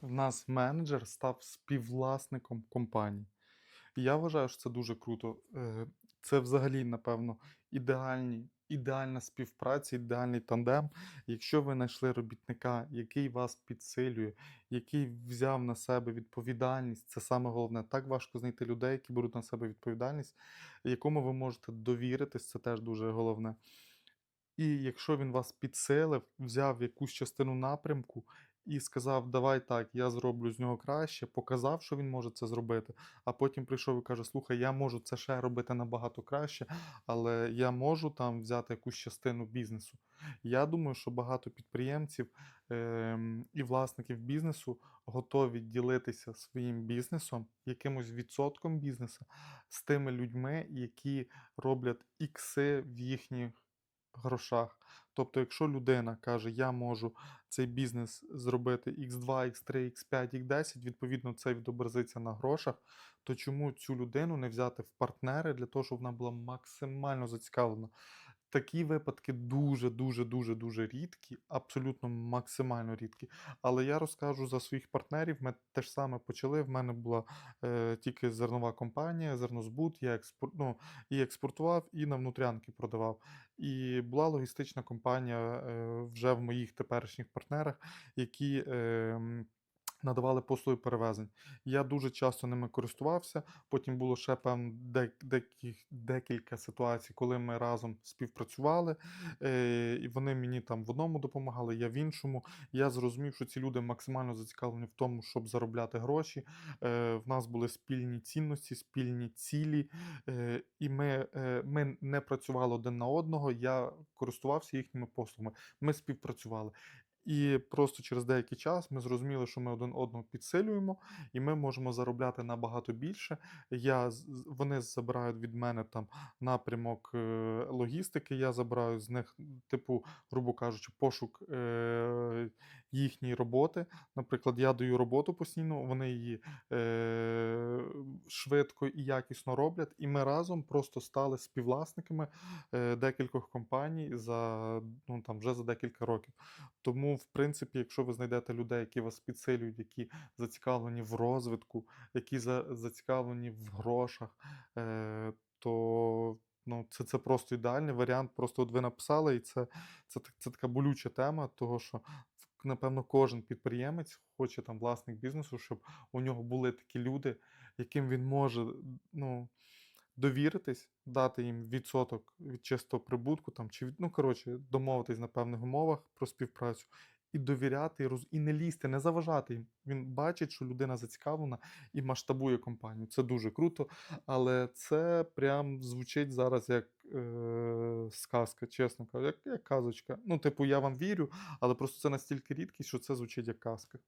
В нас менеджер став співвласником компанії. І я вважаю, що це дуже круто. Е, Це взагалі, напевно, ідеальні, ідеальна співпраця, ідеальний тандем. Якщо ви знайшли робітника, який вас підсилює, який взяв на себе відповідальність, це саме головне. Так важко знайти людей, які беруть на себе відповідальність, якому ви можете довіритись, це теж дуже головне. І якщо він вас підсилив, взяв якусь частину напрямку і сказав: Давай так, я зроблю з нього краще, показав, що він може це зробити, а потім прийшов і каже: Слухай, я можу це ще робити набагато краще, але я можу там взяти якусь частину бізнесу. Я думаю, що багато підприємців ем, і власників бізнесу готові ділитися своїм бізнесом, якимось відсотком бізнесу з тими людьми, які роблять ікси в їхніх грошах. Тобто, якщо людина каже, я можу цей бізнес зробити X2, X3, X5, X10, відповідно, це відобразиться на грошах, то чому цю людину не взяти в партнери для того, щоб вона була максимально зацікавлена? Такі випадки дуже, дуже, дуже, рідкі, абсолютно максимально рідкі. Але я розкажу за своїх партнерів. Ми те ж саме почали. В мене була е, тільки зернова компанія, зернозбут. Я експор... ну, і експортував, і на внутрянки продавав. І була логістична компанія е, вже в моїх теперішніх партнерах, які. Е, Надавали послуги перевезень. Я дуже часто ними користувався. Потім було ще певно дек- декіль- декілька ситуацій, коли ми разом співпрацювали, е, і вони мені там в одному допомагали, я в іншому. Я зрозумів, що ці люди максимально зацікавлені в тому, щоб заробляти гроші. Е, В нас були спільні цінності, спільні цілі, е, і ми, ми не працювали один на одного. Я користувався їхніми послугами. Ми співпрацювали. І просто через деякий час ми зрозуміли, що ми один одного підсилюємо, і ми можемо заробляти набагато більше. Я, вони забирають від мене там напрямок е, логістики, я забираю з них, типу, грубо кажучи, пошук їхньої роботи. Наприклад, я даю роботу постійно, вони її е, швидко і якісно роблять, і ми разом просто стали співвласниками е, декількох компаній за ну там вже за декілька років. Тому, в принципі, якщо ви знайдете людей, які вас підсилюють, які зацікавлені в розвитку, які за, зацікавлені в грошах, е, то ну, це, це просто ідеальний варіант. Просто от ви написали, і це, це, це така болюча тема, того що напевно кожен підприємець хоче там власник бізнесу, щоб у нього були такі люди, яким він може ну, довіритись, дати їм відсоток від чистого прибутку, там, чи ну, коротше, домовитись на певних умовах про співпрацю. І довіряти, і, роз... і не лізти, не заважати їм. Він бачить, що людина зацікавлена і масштабує компанію. Це дуже круто. Але це прям звучить зараз як е... сказка, чесно кажу, як, як казочка. Ну, типу, я вам вірю, але просто це настільки рідкість, що це звучить як казка.